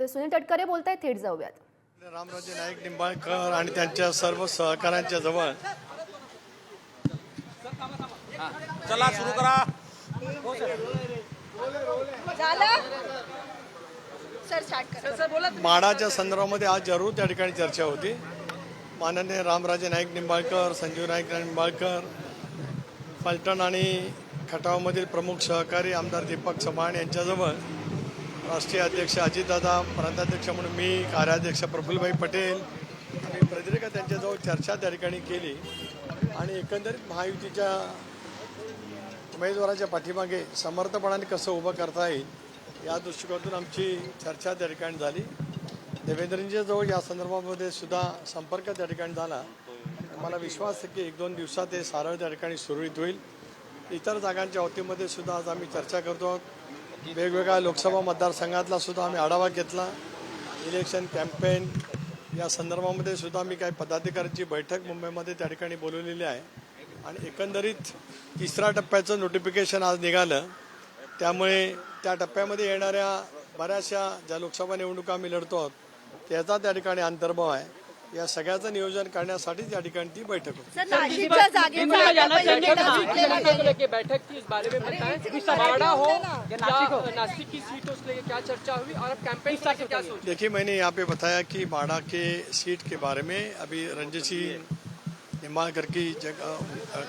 तर सुनील तटकरे बोलत आहेत थेट जाऊयात. रामराजे नाईक निंबाळकर आणि त्यांच्या सर्व सहकाऱ्यांच्या जवळ. चला सुरू करा. झालं? सर स्टार्ट कर. सर बोला माडाच्या संदर्भामध्ये आज जरूर त्या ठिकाणी चर्चा होती. माननीय रामराजे नाईक निंबाळकर संजीव नाईक निंबाळकर फलटण आणि खटावमधील प्रमुख सहकारी आमदार दीपक चव्हाण यांच्याजवळ राष्ट्रीय अध्यक्ष अजितदादा प्रांताध्यक्ष म्हणून मी कार्याध्यक्ष प्रफुल्लभाई पटेल. आणि प्रदीर्घ त्यांच्याजवळ चर्चा त्या ठिकाणी केली. आणि एकंदरीत महायुतीच्या उमेदवाराच्या पाठीमागे समर्थपणाने कसं उभं करता येईल या दृष्टिकोनातून आमची चर्चा त्या ठिकाणी झाली. देवेंद्रजीच्या या संदर्भामध्ये सुद्धा संपर्क त्या ठिकाणी झाला. मला विश्वास आहे की एक दोन दिवसात हे सारळ त्या ठिकाणी सुरळीत होईल. इतर जागांच्या बाबतीमध्ये सुद्धा आज आम्ही चर्चा करतो आहोत. वेगवेगळ्या लोकसभा मतदारसंघातला सुद्धा आम्ही आढावा घेतला. इलेक्शन कॅम्पेन या संदर्भामध्ये सुद्धा मी काही पदाधिकाऱ्यांची बैठक मुंबईमध्ये त्या ठिकाणी बोलवलेली आहे. आणि एकंदरीत तिसऱ्या टप्प्याचं नोटिफिकेशन आज निघालं. त्यामुळे त्या टप्प्यामध्ये येणाऱ्या बऱ्याचशा ज्या लोकसभा निवडणुका आम्ही लढतो आहोत त्याचा त्या ठिकाणी अंतर्भाव आहे. या सगळ्याचं नियोजन करण्यासाठी त्या ठिकाणी ती बैठक होती. सर नाशिकच्या जागेचा सुटलेला बैठक की इस बारे में बताएँ? हो? या नासिक की सीटों से लेके क्या चर्चा हुई? और अब कैंपेन से लेके क्या सोच? देखिए मैंने यहाँ पे बताया कि बाड़ा के सीट के बारे में अभी रंजित सिंह निम्बाळकर की जगह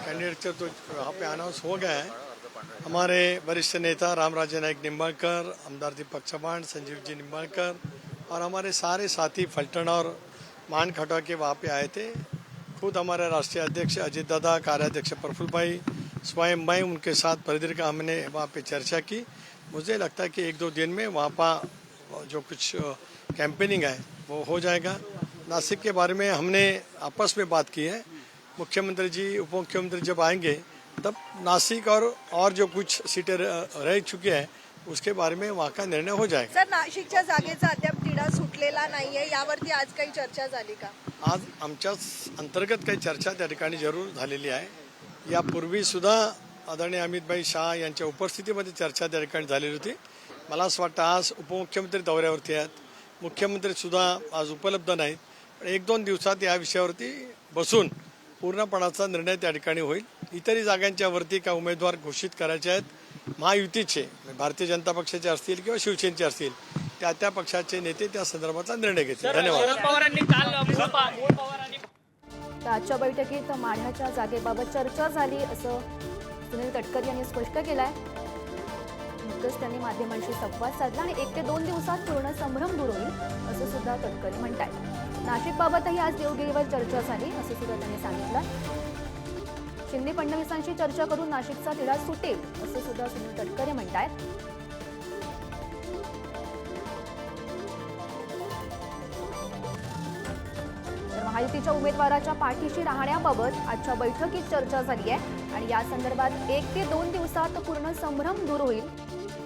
कैंडिडेट तो वहाँ पे अनाउंस हो गया है। हमारे वरिष्ठ नेता रामराजे नायक निम्बाळकर आमदार दीपक चौहान संजीव जी निम्बाळकर और हमारे सारे साथी फलटन और मान खटवा के वहाँ पे आए थे। खुद हमारे राष्ट्रीय अध्यक्ष अजीत दादा, कार्याध्यक्ष प्रफुल्ल भाई, स्वयं मैं, उनके साथ प्रदीर्घ हमने वहाँ पे चर्चा की। मुझे लगता है कि एक दो दिन में वहाँ पर जो कुछ कैंपेनिंग है, वो हो जाएगा। नासिक के बारे में हमने आपस में बात की है। मुख्यमंत्री जी उप मुख्यमंत्री जब आएँगे, तब नासिक और और जो कुछ सीटें रह चुकी हैं उसके बारे में वहाँ का निर्णय हो जाएगा। सर नाशिकच्या जागेचा अद्याप तिढा सुटलेला नाहीये. यावरती आज काही चर्चा झाली का? आज आमच्या अंतर्गत काही चर्चा त्या ठिकाणी जरूर झालेली आहे. यापूर्वी सुद्धा आदरणीय अमितभाई शहा यांच्या उपस्थितीमध्ये चर्चा त्या ठिकाणी झालेली होती. मला असं वाटतं आज उपमुख्यमंत्री दौऱ्यावरती आहेत. मुख्यमंत्री सुद्धा आज उपलब्ध नाहीत. पण एक दोन दिवसात या विषयावरती बसून पूर्णपणाचा निर्णय त्या ठिकाणी होईल. इतरही जागांच्या वरती काय उमेदवार घोषित करायचे आहेत. महायुतीचे म्हणजे भारतीय जनता पक्षाचे असतील किंवा शिवसेनेचे असतील त्या त्या पक्षाचे नेते त्या संदर्भाचा निर्णय घेतील. धन्यवाद. शरद पवारांनी काल मूळ पा- मूळ पवारांनी तर आजच्या बैठकीत माढ्याच्या जागेबाबत चर्चा झाली असं सुनील तटकरे यांनी स्पष्ट केलं आहे नुकतंच त्यांनी माध्यमांशी संवाद साधला आणि एक ते दोन दिवसात पूर्ण संभ्रम दूर होईल असं सुद्धा तटकरे म्हणतात नाशिकबाबतही आज देवगिरीवर चर्चा झाली असं सुद्धा त्यांनी सांगितलं. शिंदे फडणवीसांशी चर्चा करून नाशिकचा तिढा सुटेल असं सुद्धा सुनील तटकरे म्हणतायत. महायुतीच्या उमेदवाराच्या पाठीशी राहण्याबाबत आजच्या बैठकीत चर्चा झाली आहे आणि या संदर्भात एक ते दोन दिवसात पूर्ण संभ्रम दूर होईल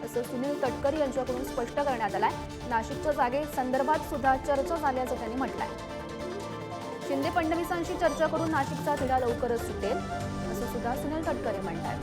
असं सुनील तटकरे यांच्याकडून स्पष्ट करण्यात आलंय. नाशिकच्या जागे संदर्भात सुद्धा चर्चा झाल्याचं त्यांनी म्हटलंय. शिंदे फडणवीसांशी चर्चा करून नाशिकचा तिढा लवकरच सुटेल असं सुद्धा सुनील तटकरे म्हणतात.